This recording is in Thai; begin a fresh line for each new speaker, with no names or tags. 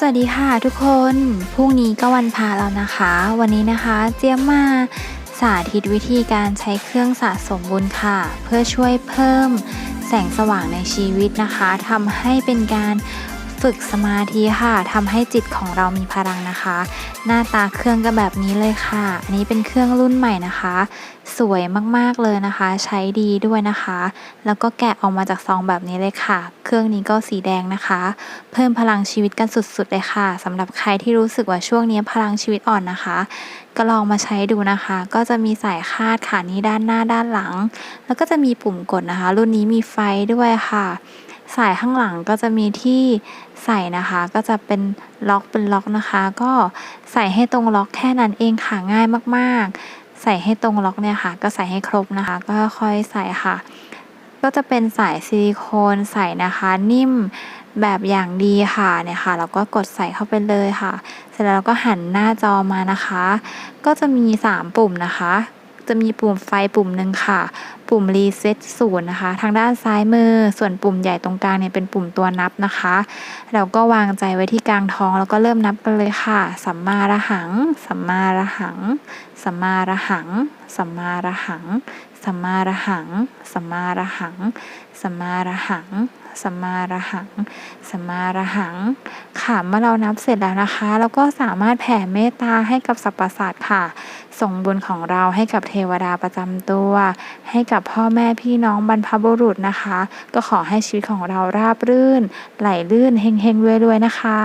สวัสดีค่ะทุกคน พรุ่งนี้ก็วันพาแล้วนะคะ วันนี้นะคะเจียมมาสาธิตวิธีการใช้เครื่องสะสมบุญค่ะ เพื่อช่วยเพิ่มแสงสว่างในชีวิตนะคะทำให้เป็นการ ฝึกสมาธิค่ะทำให้จิตของเรามีพลังนะคะ หน้าตาเครื่องก็แบบนี้เลยค่ะ อันนี้เป็นเครื่องรุ่นใหม่นะคะ สวยมากๆเลยนะคะ ใช้ดีด้วยนะคะ แล้วก็แกะออกมาจากซองแบบนี้เลยค่ะ เครื่องนี้ก็สีแดงนะคะ เพิ่มพลังชีวิตกันสุดๆเลยค่ะสำหรับใครที่รู้สึกว่าช่วงนี้พลังชีวิตอ่อนนะคะ ก็ลองมาใช้ดูนะคะ ก็จะมีสายคาดค่ะนี้ด้านหน้าด้านหลัง แล้วก็จะมีปุ่มกดนะคะ รุ่นนี้มีไฟด้วยค่ะ สายข้างหลังก็จะมีที่ใส่นะคะ ก็จะเป็นล็อกเป็นล็อกนะคะ ก็ใส่ให้ตรงล็อกแค่นั้นเองค่ะง่ายมากๆ ใส่ให้ตรงล็อกเนี่ยค่ะ ก็ใส่ให้ครบนะคะ ก็ค่อยใส่ค่ะ ก็จะเป็นสายซิลิโคนใส่นะคะ นิ่มแบบอย่างดีค่ะเนี่ยค่ะแล้วก็กดใส่เข้าไปเลยค่ะ เสร็จแล้วเราก็หันหน้าจอมานะคะ ก็จะมี 3 ปุ่มนะคะ จะมีปุ่มไฟปุ่มหนึ่งค่ะ ปุ่มรีเซ็ตศูนย์นะคะ ทางด้านซ้ายมือ ส่วนปุ่มใหญ่ตรงกลางเนี่ยเป็นปุ่มตัวนับนะคะ เราก็วางใจไว้ที่กลางท้องแล้วก็เริ่มนับกันเลยค่ะ สัมมาระหัง สัมมาระหัง สัมมาระหัง สัมมาระหัง สัมมาระหัง สัมมาระหัง สัมมาระหัง สัมมาระหัง สัมมาระหัง ค่ะเมื่อเรานับเสร็จแล้วนะคะ เราก็สามารถแผ่เมตตาให้กับสรรพสัตว์ค่ะ ส่งบุญของเราให้กับเทวดาประจำตัว ให้กับพ่อแม่พี่น้องบรรพบุรุษนะคะ ก็ขอให้ชีวิตของเราราบรื่น ไหลลื่นเฮงๆรวยๆนะคะ